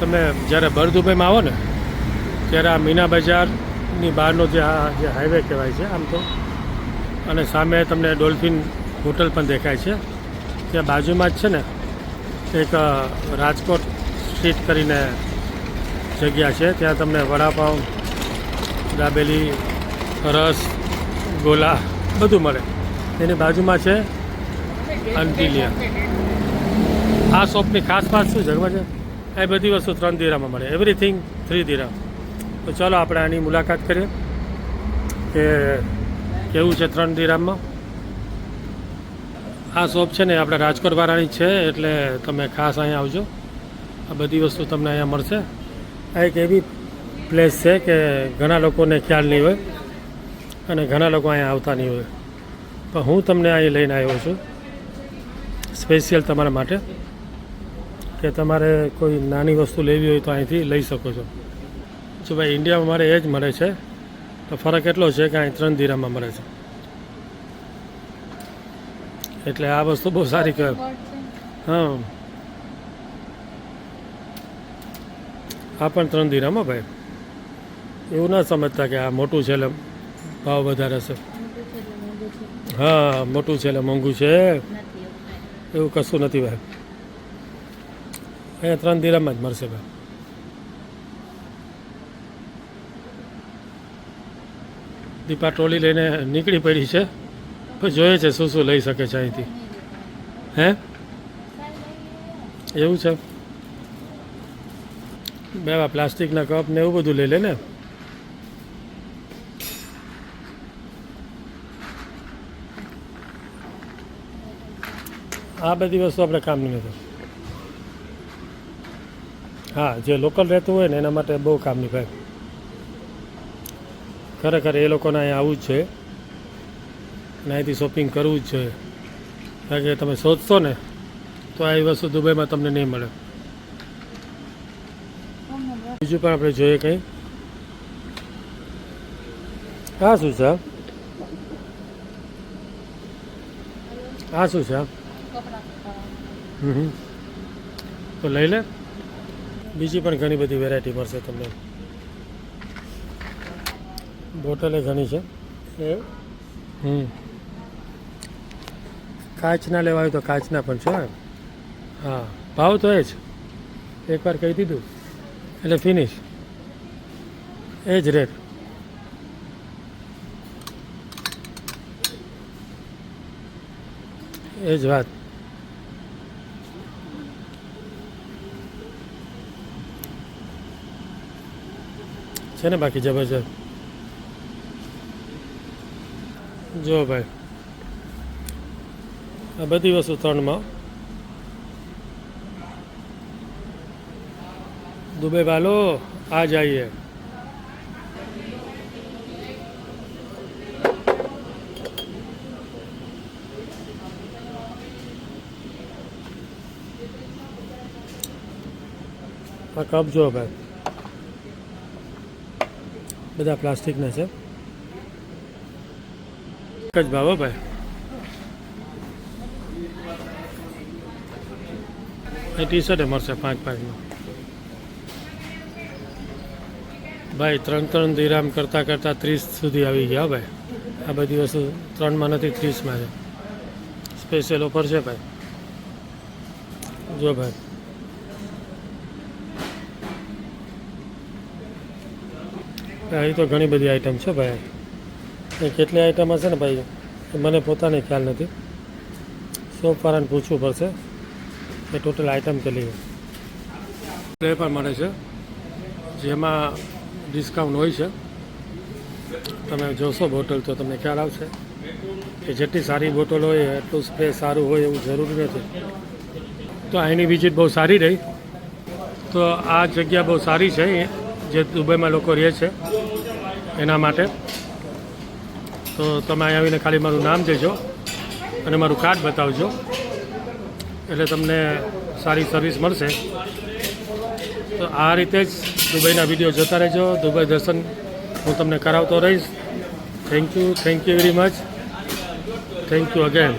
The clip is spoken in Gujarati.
તમે જ્યારે બરદુભાઈમાં આવો ને, ત્યારે આ મીના બજારની બહારનો જે આ જે હાઈવે કહેવાય છે, આમ તો. અને સામે તમને ડોલ્ફિન હોટલ પણ દેખાય છે. ત્યાં બાજુમાં જ છે ને, એક રાજકોટ સ્ટ્રીટ કરીને જગ્યા છે. ત્યાં તમને વડાપાઉં, દાબેલી, રસ, ગોલા બધું મળે. એની બાજુમાં છે અંતિલિયા આ શોપની ખાસ વાત શું જગવા છે? એ બધી વસ્તુ ત્રણ ધીરામાં મળે. એવરીથિંગ થ્રી ધીરા તો ચાલો આપણે આની મુલાકાત કરીએ. કે કેવું છે ત્રણ ધીરામાં આ શોપ છે ને, આપણે રાજકોટ વાળાની છે, એટલે તમે ખાસ અહીંયા આવજો. આ બધી વસ્તુ તમને અહીંયા મળશે. આ એક એવી પ્લેસ છે કે ઘણા લોકોને ખ્યાલ નહીં હોય અને ઘણા લોકો અહીંયા આવતા નહીં હોય. પણ હું તમને અહીં લઈને આવ્યો છું. સ્પેશિયલ તમારા માટે. કે તમારે કોઈ નાની વસ્તુ લેવી હોય તો અહીંથી લઈ શકો છો. જો ભાઈ ઇન્ડિયામાં મારે એ જ મળે છે, તો ફરક એટલો છે કે અહીં ત્રણ દીરામાં મળે છે. એટલે આ વસ્તુ બહુ સારી કહેવાય. હા. આ પણ ત્રણ દીરામાં ભાઈ. એવું ના સમજતા કે આ મોટું છે એટલે ભાવ વધારે છે. હા, મોટું છે એટલે મોંઘું છે. એવું કશું નથી ભાઈ. અહીંયા ત્રણ દીરામાં જ મળશે ભાઈ દીપા ટ્રોલી લઈને નીકળી પડી છે. પણ જોઈએ છે શું શું લઈ શકે છે અહીંથી. હે? એવું છે. બે પ્લાસ્ટિકના કપ ને એવું બધું લઈ લે ને. આ બધી વસ્તુ આપણે કામની નથી. હા, જે લોકલ રહેતું હોય ને એના માટે બહુ કામની ભાઈ. ખરેખર એ લોકોને અહીંયા આવવું જ છે. અને અહીંથી શોપિંગ કરવું જ છે. કારણ કે તમે શોધશો ને, તો આ વસ્તુ દુબઈમાં તમને નહીં મળે. બીજું પણ આપણે જોઈએ કંઈ. આ શું છે? આ? શું છે. તો લઈ લે. બીજી પણ ઘણી બધી વેરાયટી મળશે તમને. બોટલે ઘણી છે. એ? હમ. કાચના લેવા હોય તો કાચના પણ છે હા ભાવ તો એ જ. એકવાર કહી દીધું. એટલે ફિનિશ એ જ રેટ એ જ વાત. छे ना बाकी ज़बरदस्त? जो भाई। आ बदी वस्तु तरण में। दुबई वालों आ जाइए। कब जो भाई? બધા પ્લાસ્ટિકના છે. એક જ ભાવ ભાઈ. એ ટી શર્ટ મળશે પાંચ પાંચમાં ભાઈ, ત્રણ ત્રણ દિરામ કરતાં કરતાં ત્રીસ સુધી આવી ગયા ભાઈ. આ બધી વસ્તુ ત્રણમાં નથી, ત્રીસમાં છે. સ્પેશિયલ ઓફર છે ભાઈ. જો ભાઈ. અહીં તો ઘણી બધી આઈટમ છે ભાઈ. એ કેટલી આઈટમ હશે ને ભાઈ? એ મને પોતાને ખ્યાલ નથી. શોપવાળાને પૂછવું પડશે? એ ટોટલ આઈટમ કેટલી એ પણ મળે છે. જેમાં ડિસ્કાઉન્ટ હોય છે. તમે જોશો બોટલ તો તમને ખ્યાલ આવશે. કે જેટલી સારી બોટલ હોય, એટલું સ્પ્રે સારું હોય એવું જરૂરી નથી. તો અહીંની વિઝિટ બહુ સારી રહી. તો આ જગ્યા બહુ સારી છે. જે દુબઈમાં લોકો રહે છે. એના માટે. તો તમે અહીં આવીને ખાલી મારું નામ દેજો અને મારું કાર્ડ બતાવજો. એટલે તમને સારી સર્વિસ મળશે. તો આ રીતે જ દુબઈના વીડિયો જોતા રહેજો. દુબઈ દર્શન હું તમને કરાવતો રહીશ. Thank you thank you very much thank you again